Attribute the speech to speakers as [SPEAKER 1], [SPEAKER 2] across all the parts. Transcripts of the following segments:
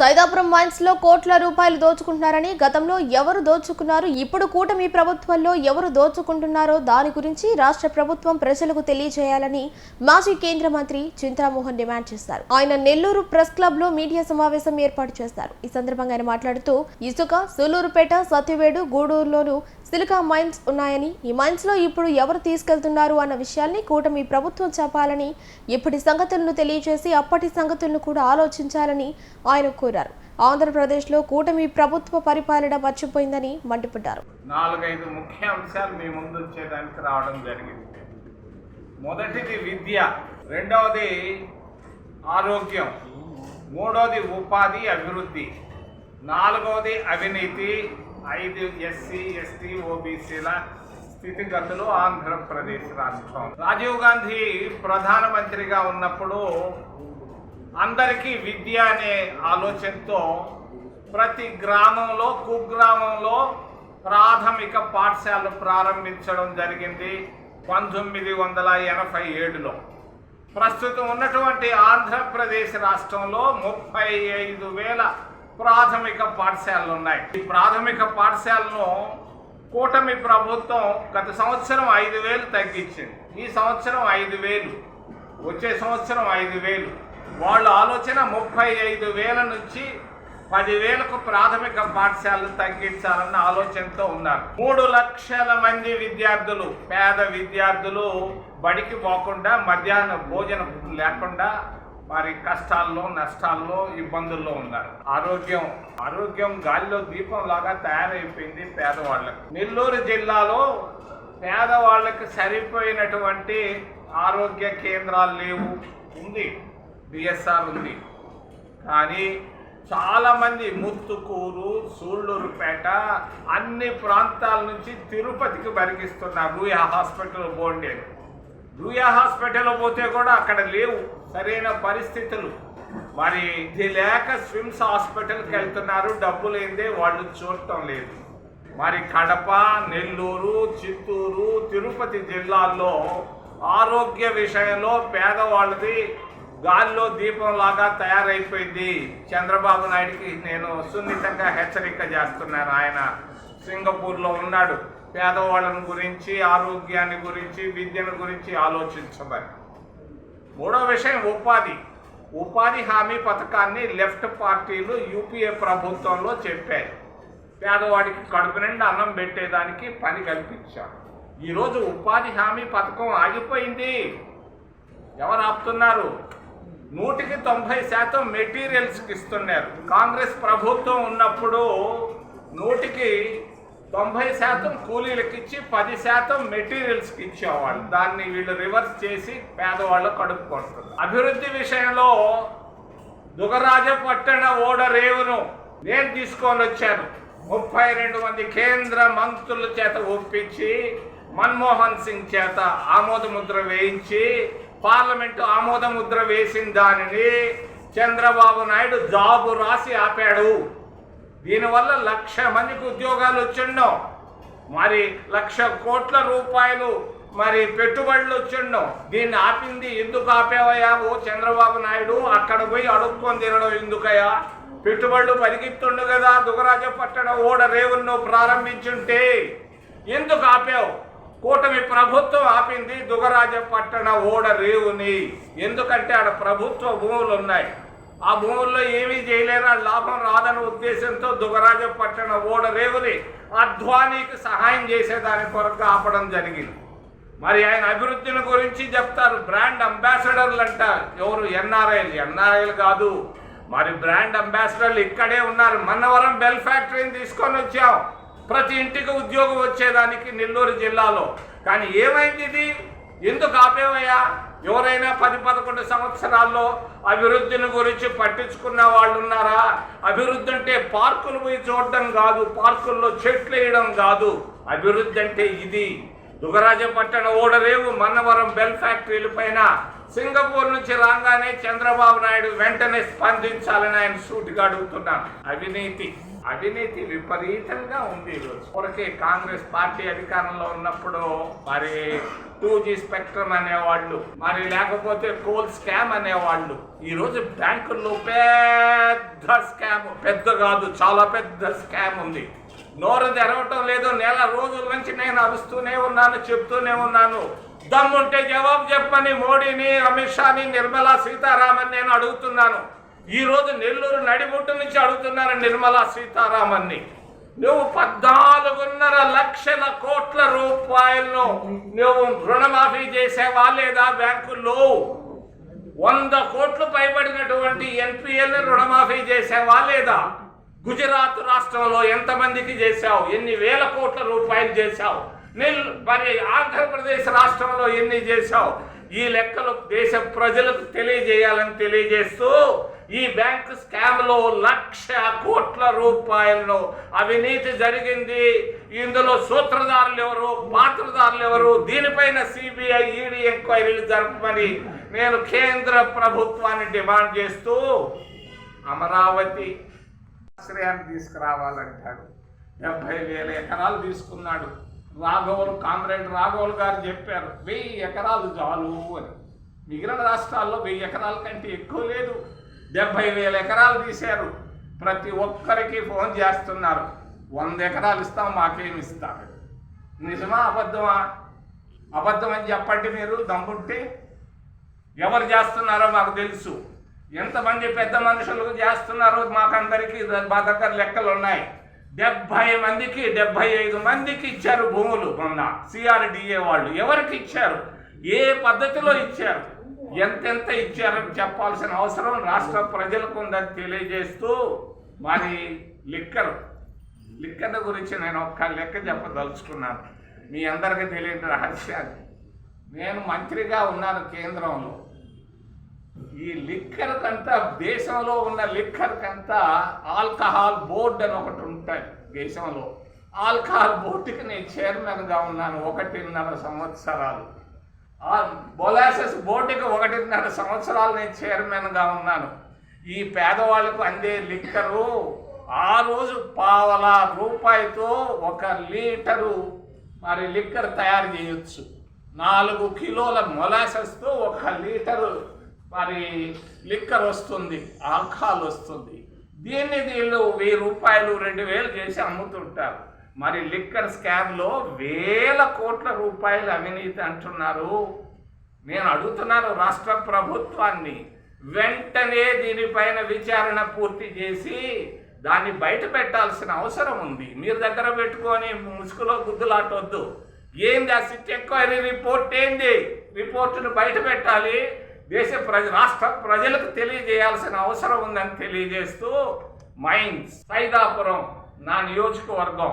[SPEAKER 1] సైదాపురం మైన్స్లో కోట్ల రూపాయలు దోచుకుంటున్నారని గతంలో ఎవరు దోచుకున్నారు? ఇప్పుడు కూటమి ప్రభుత్వంలో ఎవరు దోచుకుంటున్నారో? దాని గురించి రాష్ట్ర ప్రభుత్వం ప్రజలకు తెలియజేయాలని మాజీ కేంద్ర మంత్రి చింతామోహన్ డిమాండ్ చేశారు. ఆయన నెల్లూరు ప్రెస్ క్లబ్లో మీడియా సమావేశం ఏర్పాటు చేశారు. ఈ సందర్భంగా ఆయన మాట్లాడుతూ ఇసుక సూలూరుపేట సత్యవేడు గూడూరులోను సిలికా మైన్స్ ఉన్నాయని ఈ మైన్స్లో ఇప్పుడు ఎవరు తీసుకెళ్తున్నారు అన్న విషయాల్ని కూటమి ప్రభుత్వం చెప్పాలని ఇప్పటి సంగతులను తెలియజేసి అప్పటి సంగతులను కూడా ఆలోచించాలని ఆయన కోరారు. ఆంధ్రప్రదేశ్లో కూటమి ప్రభుత్వ పరిపాలన మర్చిపోయిందని మండిపడ్డారు.
[SPEAKER 2] నాలుగైదు ముఖ్య అంశాలు మీ ముందు వచ్చేదానికి రావడం జరిగింది. మొదటిది విద్య రెండవది ఆరోగ్యం మూడవది ఉపాధి అభివృద్ధి నాలుగవది అవినీతి ఐదు ఎస్సీ ఎస్టీ ఓబీసీల స్థితిగతులు ఆంధ్రప్రదేశ్ రాష్ట్రం. రాజీవ్ గాంధీ ప్రధానమంత్రిగా ఉన్నప్పుడు అందరికీ విద్య అనే ఆలోచనతో ప్రతి గ్రామంలో కుగ్రామంలో ప్రాథమిక పాఠశాలలు ప్రారంభించడం జరిగింది పంతొమ్మిది వందల ఎనభై ఏడులో. ప్రస్తుతం ఉన్నటువంటి ఆంధ్రప్రదేశ్ రాష్ట్రంలో ముప్పై ఐదు వేల ప్రాథమిక పాఠశాలలు ఉన్నాయి. ఈ ప్రాథమిక పాఠశాలను కూటమి ప్రభుత్వం గత సంవత్సరం ఐదు వేలు తగ్గించింది. ఈ సంవత్సరం ఐదు వేలు వచ్చే సంవత్సరం ఐదు వేలు. వాళ్ళ ఆలోచన ముప్పై ఐదు వేల నుంచి పదివేలకు ప్రాథమిక పాఠశాలలు తగ్గించాలన్న ఆలోచనతో ఉన్నారు. మూడు లక్షల మంది విద్యార్థులు పేద విద్యార్థులు బడికి పోకుండా మధ్యాహ్న భోజనం లేకుండా వారి కష్టాల్లో నష్టాల్లో ఇబ్బందుల్లో ఉన్నారు. ఆరోగ్యం ఆరోగ్యం గాలిలో దీపం లాగా తయారైపోయింది పేదవాళ్ళకు. నెల్లూరు జిల్లాలో పేదవాళ్ళకి సరిపోయినటువంటి ఆరోగ్య కేంద్రాలు లేవు. ఉంది. బిఎస్ఆర్ ఉంది. కానీ చాలామంది ముత్తుకూరు సూళ్ళూరుపేట అన్ని ప్రాంతాల నుంచి తిరుపతికి బరిగిస్తున్నారు రూయా హాస్పిటల్ బోండే. రూయా హాస్పిటల్ పోతే కూడా అక్కడ లేవు. సరైన పరిస్థితులు. మరి ఇది లేక స్విమ్స్ హాస్పిటల్కి వెళ్తున్నారు. డబ్బు లేదే వాళ్ళు చూడటం లేదు. మరి కడప నెల్లూరు చిత్తూరు తిరుపతి జిల్లాల్లో ఆరోగ్య విషయంలో పేదవాళ్ళది గాల్లో దీపంలాగా తయారైపోయింది. చంద్రబాబు నాయుడికి నేను సున్నితంగా హెచ్చరిక చేస్తున్నాను. ఆయన సింగపూర్లో ఉన్నాడు. పేదవాళ్ళని గురించి ఆరోగ్యాన్ని గురించి విద్యను గురించి ఆలోచించమని. మూడో విషయం ఉపాధి. ఉపాధి హామీ పథకాన్ని లెఫ్ట్ పార్టీలు యూపీఏ ప్రభుత్వంలో చెప్పారు పేదవాడికి కడుపు నిండా అన్నం పెట్టేదానికి పని కల్పించారు. ఈరోజు ఉపాధి హామీ పథకం ఆగిపోయింది. ఎవరు ఆపుతున్నారు? నూటికి తొంభై శాతం మెటీరియల్స్కి ఇస్తున్నారు. కాంగ్రెస్ ప్రభుత్వం ఉన్నప్పుడు నూటికి తొంభై శాతం కూలీలకు ఇచ్చి పది శాతం మెటీరియల్స్కి ఇచ్చేవాళ్ళు. దాన్ని వీళ్ళు రివర్స్ చేసి పేదవాళ్ళు కడుపుకొస్తారు అభివృద్ధి విషయంలో దుగరాజపట్టణ ఓడ రేవును నేను తీసుకొని వచ్చాను. ముప్పై రెండు మంది కేంద్ర మంత్రుల చేత ఒప్పించి మన్మోహన్ సింగ్ చేత ఆమోద ముద్ర వేయించి పార్లమెంటు ఆమోద ముద్ర వేసిన దానిని చంద్రబాబు నాయుడు జాబు రాసి ఆపాడు. దీనివల్ల లక్ష మందికి ఉద్యోగాలు వచ్చిండో. మరి లక్ష కోట్ల రూపాయలు మరి పెట్టుబడులు వచ్చిండో. దీన్ని ఆపింది ఎందుకు ఆపేవయ్యా? ఓ చంద్రబాబు నాయుడు అక్కడ పోయి అడుక్కొని తినడం ఎందుకయ్యా? పెట్టుబడులు పరిగెత్తుండు కదా దుగరాజ పట్టణ ఓడ రేవును ప్రారంభించుంటే. ఎందుకు ఆపావు? కూటమి ప్రభుత్వం ఆపింది దుగరాజ పట్టణ ఓడ రేవుని ఎందుకంటే ఆడ ప్రభుత్వ భూములు ఉన్నాయి ఆ భూముల్లో ఏమీ చేయలేరు ఆ లాభం రాదన్న ఉద్దేశంతో దుగరాజ పట్టణ ఓడ రేవుని అధ్వానికి సహాయం చేసేదాని కొరకు ఆపడం జరిగింది. మరి ఆయన అభివృద్ధిని గురించి చెప్తారు బ్రాండ్ అంబాసిడర్లు అంట ఎవరు? ఎన్ఆర్ఐలు. ఎన్ఆర్ఐలు కాదు. మరి బ్రాండ్ అంబాసిడర్లు ఇక్కడే ఉన్నారు. మన్నవరం బెల్ ఫ్యాక్టరీని తీసుకొని వచ్చాం. ప్రతి ఇంటికి ఉద్యోగం వచ్చేదానికి నెల్లూరు జిల్లాలో. కానీ ఏమైంది ఇది? ఎందుకు ఆపేవయ్యా? ఎవరైనా పది పదకొండు సంవత్సరాల్లో అభివృద్ధిని గురించి పట్టించుకున్న వాళ్ళు ఉన్నారా? అభివృద్ధి అంటే పార్కులు పోయి చూడడం కాదు పార్కుల్లో చెట్లు వేయడం కాదు. అభివృద్ధి అంటే ఇది. దుగరాజపట్టణ ఓడరేవు మన్నవరం బెల్ ఫ్యాక్టరీల పైన సింగపూర్ నుంచి రాగానే చంద్రబాబు నాయుడు వెంటనే స్పందించాలని ఆయన సూటిగా అడుగుతున్నాను. అవినీతి. అవినీతి విపరీతంగా ఉంది ఈరోజు ఊరికే కాంగ్రెస్ పార్టీ అధికారంలో ఉన్నప్పుడు మరి టూ జీ స్పెక్ట్రమ్ అనేవాళ్ళు మరి లేకపోతే కోల్ స్కామ్ అనేవాళ్ళు. ఈరోజు బ్యాంకుల్లో పెద్ద స్కామ్ పెద్ద కాదు చాలా పెద్ద స్కామ్ ఉంది. నోరు తెరవటం లేదు నెల రోజుల నుంచి నేను అరుస్తూనే ఉన్నాను చెప్తూనే ఉన్నాను. దమ్ముంటే జవాబు చెప్పని మోడీని అమిత్ షాని నిర్మలా సీతారామన్ నేను అడుగుతున్నాను. ఈరోజు నెల్లూరు నడిబొట్టు నుంచి అడుగుతున్నాను నిర్మలా సీతారామన్ని. నువ్వు పద్నాలుగున్నర లక్షల కోట్ల రూపాయలను నువ్వు రుణమాఫీ చేసేవా లేదా బ్యాంకుల్లో? వంద కోట్లు పైబడినటువంటి ఎన్పిఎల్ రుణమాఫీ చేసావా లేదా? గుజరాత్ రాష్ట్రంలో ఎంతమందికి చేశావు? ఎన్ని వేల కోట్ల రూపాయలు చేశావు? నిల్ మరి ఆంధ్రప్రదేశ్ రాష్ట్రంలో ఎన్ని చేశావు? ఈ లెక్కలు దేశ ప్రజలకు తెలియజేయాలని తెలియజేస్తూ ఈ బ్యాంకు స్కామ్లో లక్ష కోట్ల రూపాయలను అవినీతి జరిగింది. ఇందులో సూత్రధారులు ఎవరు? పాత్రధారులు ఎవరు? దీనిపైన సిబిఐ ఈడీ ఎంక్వైరీలు జరపమని నేను కేంద్ర ప్రభుత్వాన్ని డిమాండ్ చేస్తూ అమరావతి ఆశ్రయాన్ని తీసుకురావాలంటారు. డెబ్బై వేల ఎకరాలు తీసుకున్నాడు రాఘవులు కామ్రేడ్ రాఘవులు గారు చెప్పారు. వెయ్యి ఎకరాలు చాలు అని. మిగిలిన రాష్ట్రాల్లో వెయ్యి ఎకరాల కంటే ఎక్కువ లేదు. డెబ్బై వేల ఎకరాలు తీశారు. ప్రతి ఒక్కరికి ఫోన్ చేస్తున్నారు. వంద ఎకరాలు ఇస్తాం మాకేమి ఇస్తారు నిజమా అబద్ధమా? అబద్ధం అని చెప్పండి మీరు దమ్ముంటే. ఎవరు చేస్తున్నారో మాకు తెలుసు. ఎంతమంది పెద్ద మనుషులు చేస్తున్నారో మాకందరికీ మా దగ్గర లెక్కలు ఉన్నాయి. డెబ్బై మందికి డెబ్భై ఐదు మందికి ఇచ్చారు భూములు మొన్న. సిఆర్డిఏ వాళ్ళు ఎవరికి ఇచ్చారు? ఏ పద్ధతిలో ఇచ్చారు? ఎంతెంత ఇచ్చారని చెప్పాల్సిన అవసరం రాష్ట్ర ప్రజలకు ఉందని తెలియజేస్తూ మరి లిక్కర్ లిక్కర్ గురించి నేను ఒక్క లెక్క చెప్పదలుచుకున్నాను. మీ అందరికీ తెలియని రహస్యాన్ని నేను మంత్రిగా ఉన్నాను కేంద్రంలో. ఈ లిక్కర్ కంతా దేశంలో ఉన్న లిక్కర్ కంతా ఆల్కహాల్ బోర్డు అని ఒకటి ఉంటాయి దేశంలో. ఆల్కహాల్ బోర్డుకి నేను చైర్మన్గా ఉన్నాను ఒకటిన్నర సంవత్సరాలు. ఆ బొలాసెస్ బోర్డుకి ఒకటిన్నర సంవత్సరాలు నేను చైర్మన్గా ఉన్నాను. ఈ పేదవాళ్ళకు అందే లిక్కరు. ఆ రోజు పావల రూపాయితో ఒక లీటరు మరి లిక్కర్ తయారు చేయొచ్చు. నాలుగు కిలోల మొలాసెస్తో ఒక లీటరు మరి లిక్కర్ వస్తుంది ఆల్కహాల్ వస్తుంది. దీన్ని వీళ్ళు వెయ్యి రూపాయలు రెండు వేలు చేసి అమ్ముతుంటారు. మరి లిక్కర్ స్కామ్లో వేల కోట్ల రూపాయలు అవినీతి అంటున్నారు. నేను అడుగుతున్నాను రాష్ట్ర ప్రభుత్వాన్ని. వెంటనే దీనిపైన విచారణ పూర్తి చేసి దాన్ని బయట పెట్టాల్సిన అవసరం ఉంది. మీరు దగ్గర పెట్టుకొని ముసుగులో గుద్దులాటొద్దు. ఏంది ఆ సిట్ ఎంక్వైరీ రిపోర్ట్ ఏంది? రిపోర్టును బయట పెట్టాలి. దేశ ప్రజ రాష్ట్ర ప్రజలకు తెలియజేయాల్సిన అవసరం ఉందని తెలియజేస్తూ మైన్స్ సైదాపురం నా నియోజకవర్గం.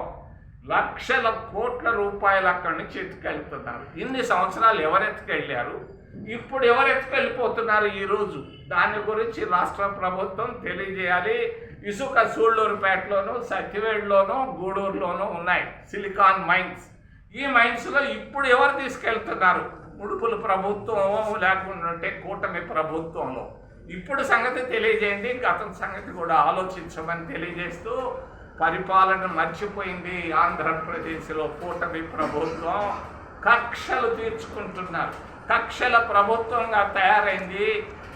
[SPEAKER 2] లక్షల కోట్ల రూపాయలు అక్కడి నుంచి ఎత్తుకెళ్తున్నారు. ఇన్ని సంవత్సరాలు ఎవరు ఎత్తుకెళ్ళారు? ఇప్పుడు ఎవరు ఎత్తుకెళ్ళిపోతున్నారు ఈరోజు దాని గురించి రాష్ట్ర ప్రభుత్వం తెలియజేయాలి. ఇసుక సూళ్ళూరుపేటలోను సత్యవేడులోను గూడూరులోనూ ఉన్నాయి సిలికాన్ మైన్స్. ఈ మైన్స్లో ఇప్పుడు ఎవరు తీసుకెళ్తున్నారు? ఉడుపుల ప్రభుత్వం లేకుంటే కూటమి ప్రభుత్వంలో. ఇప్పుడు సంగతి తెలియజేయండి గతం సంగతి కూడా ఆలోచించమని తెలియజేస్తూ పరిపాలన మర్చిపోయింది ఆంధ్రప్రదేశ్లో కూటమి ప్రభుత్వం. కక్షలు తీర్చుకుంటున్నారు. కక్షల ప్రభుత్వంగా తయారైంది.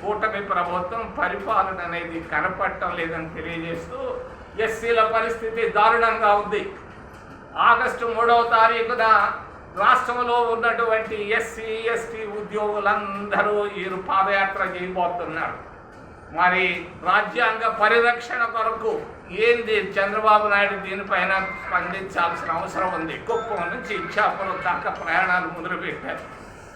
[SPEAKER 2] కూటమి ప్రభుత్వం పరిపాలన అనేది కనపడటం లేదని తెలియజేస్తూ ఎస్సీల పరిస్థితి దారుణంగా ఉంది. ఆగస్టు మూడవ తారీఖున రాష్ట్రంలో ఉన్నటువంటి ఎస్సీ ఎస్టీ ఉద్యోగులందరూ వీరు పాదయాత్ర చేయబోతున్నారు. మరి రాజ్యాంగ పరిరక్షణ కొరకు ఏంది చంద్రబాబు నాయుడు దీనిపైన స్పందించాల్సిన అవసరం ఉంది? కుప్పం నుంచి ఇచ్చాపురం దాకా ప్రయాణాలు మొదలుపెట్టారు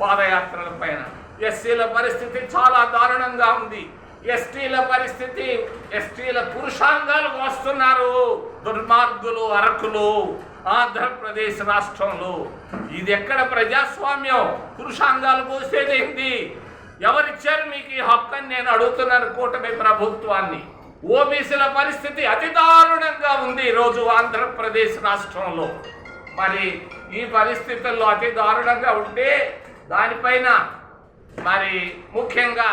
[SPEAKER 2] పాదయాత్రల పైన. ఎస్సీల పరిస్థితి చాలా దారుణంగా ఉంది. ఎస్టీల పరిస్థితి ఎస్టీల పురుషాంగాలు వస్తున్నారు దుర్మార్గులు అరకులు ఆంధ్రప్రదేశ్ రాష్ట్రంలో. ఇది ఎక్కడ ప్రజాస్వామ్యం? పురుషాంగాలు పోసేదేంది ఎవరిచ్చారు మీకు ఈ హక్కు అని నేను అడుగుతున్నాను కూటమి ప్రభుత్వాన్ని. ఓబీసీల పరిస్థితి అతి దారుణంగా ఉంది ఈరోజు ఆంధ్రప్రదేశ్ రాష్ట్రంలో. మరి ఈ పరిస్థితుల్లో అతి దారుణంగా ఉంటే దానిపైన మరి ముఖ్యంగా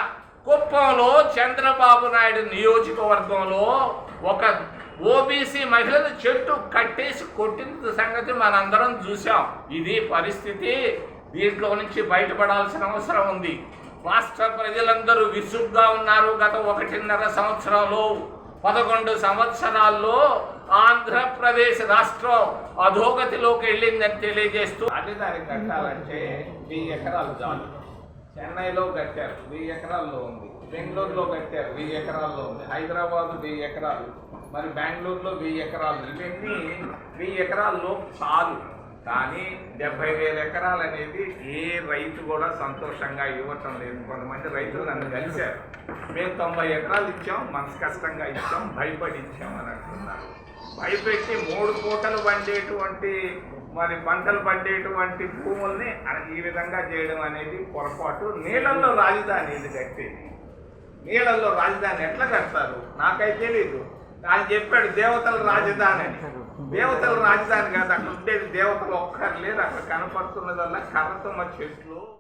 [SPEAKER 2] కుప్పంలో చంద్రబాబు నాయుడు నియోజకవర్గంలో ఒక ఓబీసీ మహిళలు చెట్టు కట్టేసి కొట్టిన సంగతి మనందరం చూసాం ఇది పరిస్థితి. దీంట్లో నుంచి బయటపడాల్సిన అవసరం ఉంది. రాష్ట్ర ప్రజలందరూ విసుగ్గా ఉన్నారు గత ఒకటిన్నర సంవత్సరంలో. పదకొండు సంవత్సరాల్లో ఆంధ్రప్రదేశ్ రాష్ట్రం అధోగతిలోకి వెళ్ళిందని తెలియజేస్తూ రాజధాని కట్టాలంటే వెయ్యి ఎకరాలు చాలు. చెన్నైలో కట్టారు వెయ్యి ఎకరాల్లో ఉంది. బెంగళూరులో కట్టారు వెయ్యి ఎకరాల్లో ఉంది. హైదరాబాద్ వెయ్యి ఎకరాలు. మరి బెంగళూరులో వెయ్యి ఎకరాలు. ఇవన్నీ వెయ్యి ఎకరాల్లో చాలు. కానీ డెబ్బై వేల ఎకరాలు అనేది ఏ రైతు కూడా సంతోషంగా ఇవ్వటం లేదు. కొంతమంది రైతులు నన్ను కలిశారు. మేము తొంభై ఎకరాలు ఇచ్చాం మనసు కష్టంగా ఇచ్చాం భయపడి ఇచ్చాం అని అంటున్నారు. భయపెట్టి మూడు పూటలు పండేటువంటి మరి పంటలు పండేటువంటి భూముల్ని ఈ విధంగా చేయడం అనేది పొరపాటు. నీళ్ళల్లో రాజధాని ఇది కట్టేది నీళ్ళల్లో రాజధాని ఎట్లా కడతారు? నాకైతే తెలీదు. ఆయన చెప్పాడు దేవతల రాజధాని అని. దేవతల రాజధాని కాదు అక్కడ ఉండేది దేవతలు ఒక్కరు లేదు అక్కడ కనపడుతున్నదల్లా కర్రతో మా చెట్లు